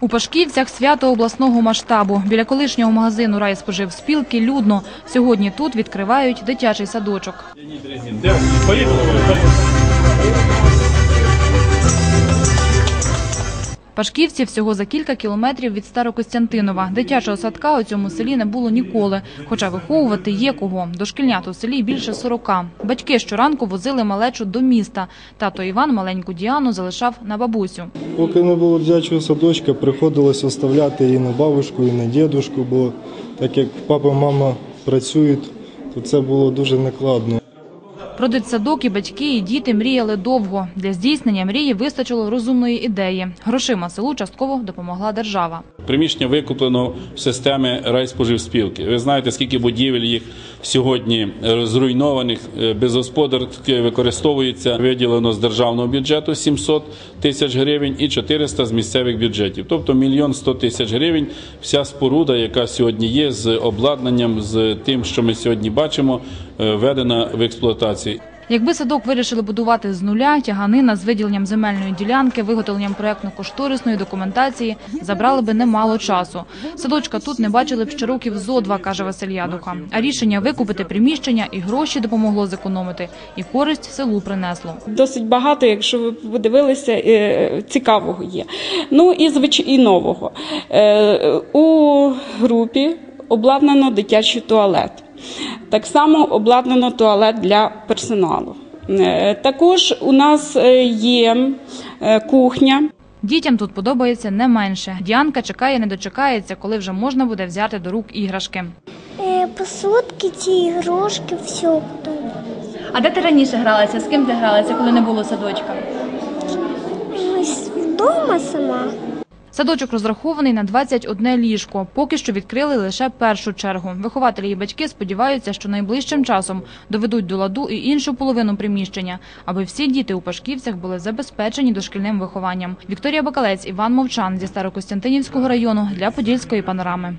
У Пашківцях свято обласного масштабу. Біля колишнього магазину райспоживспілки людно. Сьогодні тут відкривають дитячий садочок. Пашківці всього за кілька кілометрів від Старокостянтинова. Дитячого садка у цьому селі не було ніколи, хоча виховувати є кого. Дошкільнят у селі більше 40. Батьки щоранку возили малечу до міста. Тато Іван маленьку Діану залишав на бабусю. Поки не було дитячого садочка, приходилось оставляти і на бабушку, і на дідушку, бо так як папа мама працюють, то це було дуже накладно. Про дитсадок і батьки, і діти мріяли довго. Для здійснення мрії вистачило розумної ідеї. Грошима селу частково допомогла держава. Приміщення викуплено в системі райспоживспілки. Ви знаєте, скільки будівель їх сьогодні е, зруйнованих, е, безгосподарськи використовується. Виділено з державного бюджету 700 тисяч гривень і 400 з місцевих бюджетів. Тобто мільйон 100 тисяч гривень. Вся споруда, яка сьогодні є з обладнанням, з тим, що ми сьогодні бачимо, е, введена в експлуатацію. Якби садок вирішили будувати з нуля, тяганина з виділенням земельної ділянки, виготовленням проєктно-кошторисної документації забрали би немало часу. Садочка тут не бачили б ще років зо два, каже Василь Ядуха. А рішення викупити приміщення і гроші допомогло зекономити, і користь селу принесло. Досить багато, якщо ви подивилися, е, цікавого є. Ну і звич... і нового. Е, У групі обладнано дитячий туалет. Так само обладнано туалет для персоналу. Е, Також у нас е, є е, кухня. Дітям тут подобається не менше. Діанка чекає, не дочекається, коли вже можна буде взяти до рук іграшки. Посудки, ці ігрушки, все подобається. А де ти раніше гралася? З ким ти гралася, коли не було садочка? Вдома сама. Садочок розрахований на 21 ліжко. Поки що відкрили лише першу чергу. Вихователі і батьки сподіваються, що найближчим часом доведуть до ладу і іншу половину приміщення, аби всі діти у Пашківцях були забезпечені дошкільним вихованням. Вікторія Бакалець, Іван Мовчан зі Старокостянтинівського району для Подільської панорами.